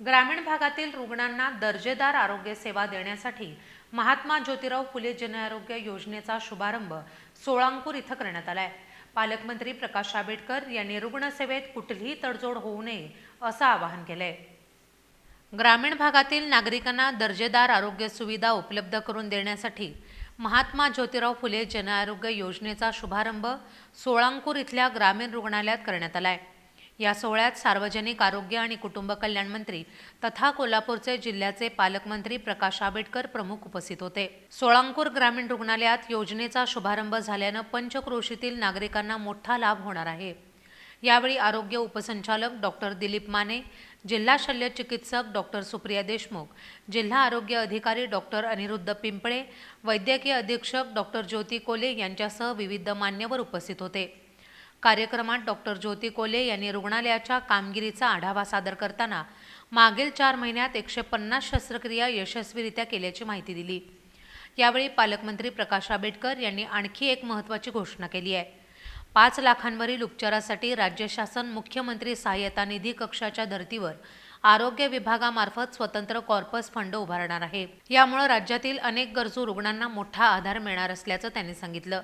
ग्रामीण भागातील रुग्णांना दर्जेदार आरोग्य सेवा देण्यासाठी महात्मा ज्योतिराव फुले जनआरोग्य योजनेचा शुभारंभ सोळांपूर इथं करण्यात आलाय. पालकमंत्री प्रकाश आंबेडकर यांनी रुग्णसेवेत कुठलीही तडजोड होऊ नये असं आवाहन केलंय. ग्रामीण भागातील नागरिकांना दर्जेदार आरोग्य सुविधा उपलब्ध करून देण्यासाठी महात्मा ज्योतिराव फुले जनआरोग्य योजनेचा शुभारंभ सोळांकूर इथल्या ग्रामीण रुग्णालयात करण्यात आलाय. या सोहळ्यात सार्वजनिक आरोग्य आणि कुटुंब कल्याण मंत्री तथा कोल्हापूरचे जिल्ह्याचे पालकमंत्री प्रकाश आंबेडकर प्रमुख उपस्थित होते. सोळांपूर ग्रामीण रुग्णालयात योजनेचा शुभारंभ झाल्यानं पंचक्रोशीतील नागरिकांना मोठा लाभ होणार आहे. यावेळी आरोग्य उपसंचालक डॉक्टर दिलीप माने जिल्हा शल्य चिकित्सक डॉक्टर सुप्रिया देशमुख जिल्हा आरोग्य अधिकारी डॉक्टर अनिरुद्ध पिंपळे वैद्यकीय अधीक्षक डॉक्टर ज्योती कोले यांच्यासह विविध मान्यवर उपस्थित होते. कार्यक्रमात डॉक्टर ज्योती कोले यांनी रुग्णालयाच्या कामगिरीचा आढावा सादर करताना मागील चार महिन्यात एकशे पन्नास शस्त्रक्रिया यशस्वीरित्या केल्याची माहिती दिली. यावेळी पालकमंत्री प्रकाश आंबेडकर यांनी आणखी एक महत्त्वाची घोषणा केली आहे. पाच लाखांवरील उपचारासाठी राज्य शासन मुख्यमंत्री सहाय्यता निधी कक्षाच्या धर्तीवर आरोग्य विभागामार्फत स्वतंत्र कॉर्पस फंड उभारणार आहे. यामुळे राज्यातील अनेक गरजू रुग्णांना मोठा आधार मिळणार असल्याचं त्यांनी सांगितलं.